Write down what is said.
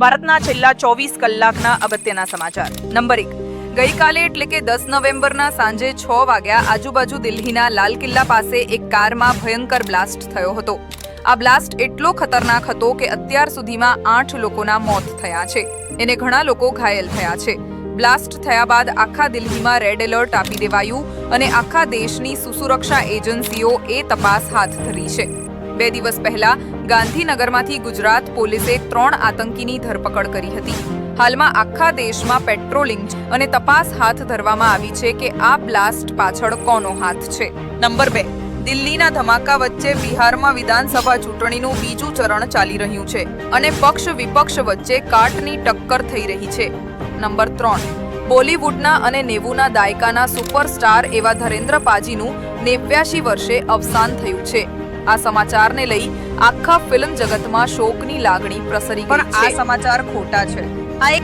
ભારતના છેલ્લા ચોવીસ કલાકના અગત્યના સમાચાર. નંબર એક, ગઈકાલે એટલે કે દસ નવેમ્બરના સાંજે છ વાગ્યા આજુબાજુ દિલ્હીના લાલ કિલ્લા પાસે એક કારમાં ભયંકર બ્લાસ્ટ થયો હતો. આ બ્લાસ્ટ એટલો ખતરનાક હતો કે અત્યાર સુધીમાં આઠ લોકોના મોત થયા છે. એને ઘણા લોકો ઘાયલ થયા છે. બ્લાસ્ટ થયા બાદ આખા દિલ્હીમાં રેડ એલર્ટ આપી દેવાયું અને આખા દેશની સુસુરક્ષા એજન્સીઓ એ તપાસ હાથ ધરી છે. બે દિવસ પહેલા ગાંધીનગરમાંથી ગુજરાત પોલીસે ત્રણ આતંકીની ધરપકડ કરી હતી. હાલમાં આખા દેશમાં પેટ્રોલિંગ અને તપાસ હાથ ધરવામાં આવી છે કે આ બ્લાસ્ટ પાછળ કોનો હાથ છે. નંબર બે. દિલ્હીના ધમાકા વચ્ચે બિહારમાં વિધાનસભા ચૂંટણીનું બીજું ચરણ ચાલી રહ્યું છે અને પક્ષ વિપક્ષ વચ્ચે કાટની ટક્કર થઈ રહી છે. નંબર ત્રણ. બોલિવૂડના અને નેવુના દાયકાના સુપરસ્ટાર એવા ધરેન્દ્ર પાજીનું નેવ્યાશી વર્ષે અવસાન થયું છે. આ સમાચારને લઈ આખા ફિલ્મ જગતમાં શોકની લાગણી પ્રસરી ગઈ પણ આ સમાચાર ખોટા છે. આ એક